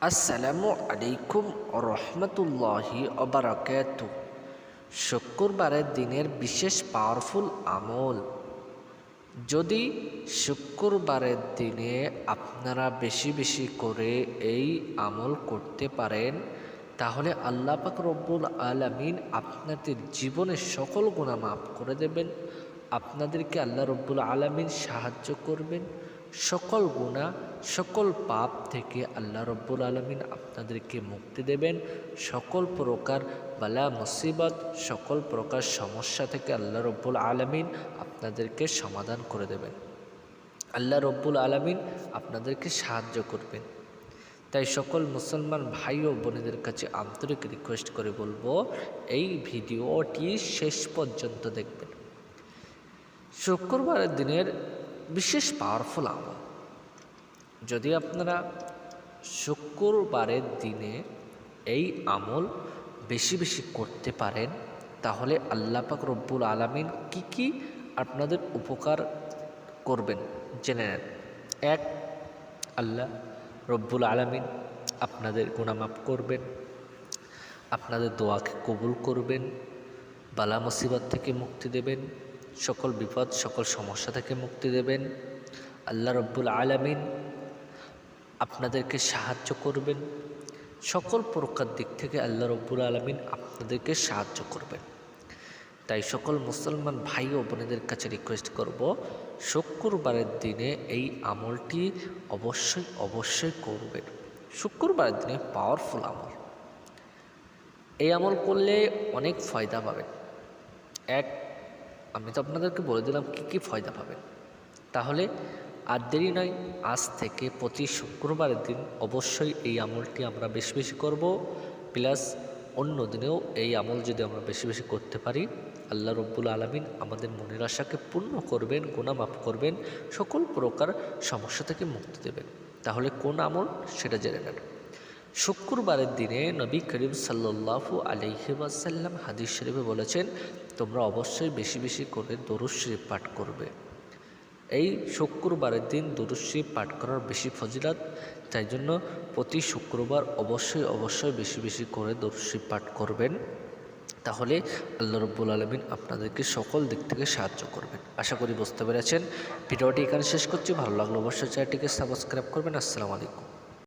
আসসালামু আলাইকুম রহমতুল্লাহি অবরাকাত শুক্রবারের দিনের বিশেষ পাওয়ারফুল আমল। যদি শুক্রবারের দিনে আপনারা বেশি বেশি করে এই আমল করতে পারেন, তাহলে আল্লাহ পাক রব্বুল আলমিন আপনাদের জীবনের সকল গুণা মাফ করে দেবেন। আপনাদেরকে আল্লাহ রব্বুল আলমিন সাহায্য করবেন। সকল গুণা সকল পাপ থেকে আল্লাহ রব্বুল আলমিন আপনাদেরকে মুক্তি দেবেন। সকল প্রকার বালা, মুসিবত, সকল প্রকার সমস্যা থেকে আল্লাহ রব্বুল আলমিন আপনাদেরকে সমাধান করে দেবেন। আল্লাহ রব্বুল আলমিন আপনাদেরকে সাহায্য করবেন। তাই সকল মুসলমান ভাই ও বোনেদের কাছে আন্তরিক রিকোয়েস্ট করে বলব, এই ভিডিওটি শেষ পর্যন্ত দেখবেন। শুক্রবারের দিনের বিশেষ পাওয়ারফুল আমল যদি আপনারা শুক্রবারের দিনে এই আমল বেশি বেশি করতে পারেন, তাহলে আল্লাহ পাক রব্বুল আলমিন কি কি আপনাদের উপকার করবেন জেনে নেন। এক, আল্লাহ রব্বুল আলমিন আপনাদের গুণামাপ করবেন, আপনাদের দোয়াকে কবুল করবেন, বালা মুসিবত থেকে মুক্তি দেবেন সকল বিপদ, সকল সমস্যা থেকে মুক্তি দেবেন। আল্লাহ রব্বুল আলমিন আপনাদেরকে সাহায্য করবেন। সকল প্রকার দিক থেকে আল্লাহ রব্বুল আলমিন আপনাদেরকে সাহায্য করবেন। তাই সকল মুসলমান ভাই ও বোনেদের কাছে রিকোয়েস্ট করব, শুক্রবারের দিনে এই আমলটি অবশ্যই অবশ্যই করবেন। শুক্রবারের দিনে পাওয়ারফুল আমল। এই আমল করলে অনেক ফায়দা পাবেন। এক আমি তো আপনাদেরকে বলে দিলাম কী কী ফয়দা পাবেন। তাহলে আর দেরি নয়, আজ থেকে প্রতি শুক্রবারের দিন অবশ্যই এই আমলটি আমরা বেশি বেশি করব, প্লাস অন্য দিনেও এই আমল যদি আমরা বেশি বেশি করতে পারি, আল্লাহ রব্বুল আলমিন আমাদের মনের আশাকে পূর্ণ করবেন গুণামাপ করবেন, সকল প্রকার সমস্যা থেকে মুক্তি দেবেন। তাহলে কোন আমল? সেটা জেনে নেন। শুক্রবারের দিনে নবী করিম সাল্লাহু আলহিবাসাল্লাম হাদিস শরীফে বলেছেন, তোমরা অবশ্যই বেশি বেশি করে দরুদ শরীফ পাঠ করবে। এই শুক্রবারের দিন দরুদ শরীফ পাঠ করার বেশি ফজিলাত, তাই জন্য প্রতি শুক্রবার অবশ্যই অবশ্যই বেশি বেশি করে দরুদ শরীফ পাঠ করবেন। তাহলে আল্লাহ রব্বুল আলমিন আপনাদেরকে সকল দিক থেকে সাহায্য করবেন। আশা করি বুঝতে পেরেছেন। ভিডিওটি এখানে শেষ করছি। ভালো লাগল অবশ্যই চ্যানেলটিকে সাবস্ক্রাইব করবেন। আসসালামু আলাইকুম।